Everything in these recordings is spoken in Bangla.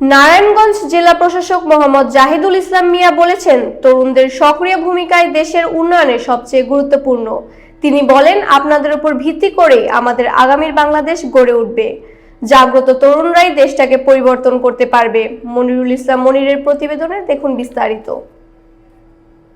নারায়ণগঞ্জ জেলা প্রশাসক মোহাম্মদ জাহিদুল ইসলাম মিয়া বলেছেন, তরুণদের সক্রিয় ভূমিকায় দেশের উন্নয়নে সবচেয়ে গুরুত্বপূর্ণ। তিনি বলেন, আপনাদের উপর ভিত্তি করে আমাদের আগামীর বাংলাদেশ গড়ে উঠবে। জাগ্রত তরুণরাই দেশটাকে পরিবর্তন করতে পারবে। মনিরুল ইসলাম মনিরের প্রতিবেদনে দেখুন বিস্তারিত।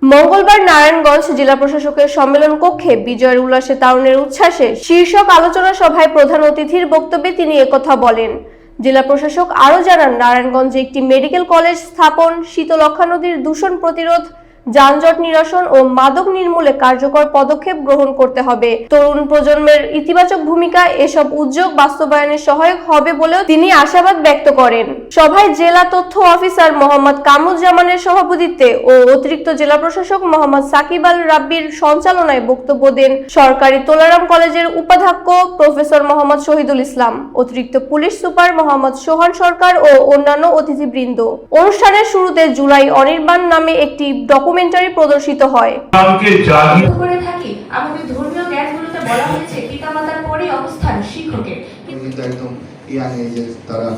মঙ্গলবার নারায়ণগঞ্জ জেলা প্রশাসকের সম্মেলন কক্ষে বিজয়ের উল্লাসে তারুণের উচ্ছ্বাসে শীর্ষক আলোচনা সভায় প্রধান অতিথির বক্তব্যে তিনি একথা বলেন জেলা প্রশাসক আরও জানান নারায়ণগঞ্জে একটি মেডিকেল কলেজ স্থাপন শীতলক্ষা নদীর দূষণ প্রতিরোধ যানজট নিরসন ও মাদক নির্মূলে কার্যকর পদক্ষেপ গ্রহণ করতে হবে। তরুণ প্রজন্মের ইতিবাচক ভূমিকা এসব উদ্যোগ বাস্তবায়নে সহায়ক হবে বলেও তিনি আশাবাদ ব্যক্ত করেন। সভায় জেলা তথ্য অফিসার মোহাম্মদ কামুজ্জামানের সভাপতিত্বে ও অতিরিক্ত জেলা প্রশাসক মোহাম্মদ সাকিব আল রাব্বির সঞ্চালনায় বক্তব্য দেন সরকারি তোলারাম কলেজের উপাধ্যক্ষ প্রফেসর মোহাম্মদ শহীদুল ইসলাম, অতিরিক্ত পুলিশ সুপার মোহাম্মদ সোহান সরকার ও অন্যান্য অতিথিবৃন্দ। অনুষ্ঠানের শুরুতে জুলাই অনির্বাণ নামে একটি ডকুমেন্টারি প্রদর্শিত হয়। ইসলামকে জাগিয়ে লক্ষ্য করে থাকি আমাদের ধর্মীয় জ্ঞানগুলোতে বলা হয়েছে পিতামাতার পরে অবস্থান শিক্ষকের। কিন্তু একদম ইয়াং এজে তারা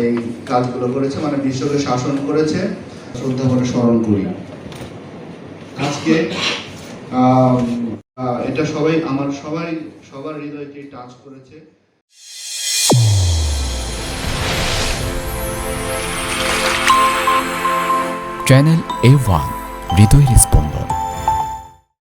এই কাজগুলো করেছে মানে বিশ্বকে শাসন করেছে। শ্রদ্ধা করে স্মরণ করি। আজকে আহ, এটা সবাই আমার সবাই সবার হৃদয়কে টাচ করেছে। Channel A one. হৃদয়ের স্পন্দন।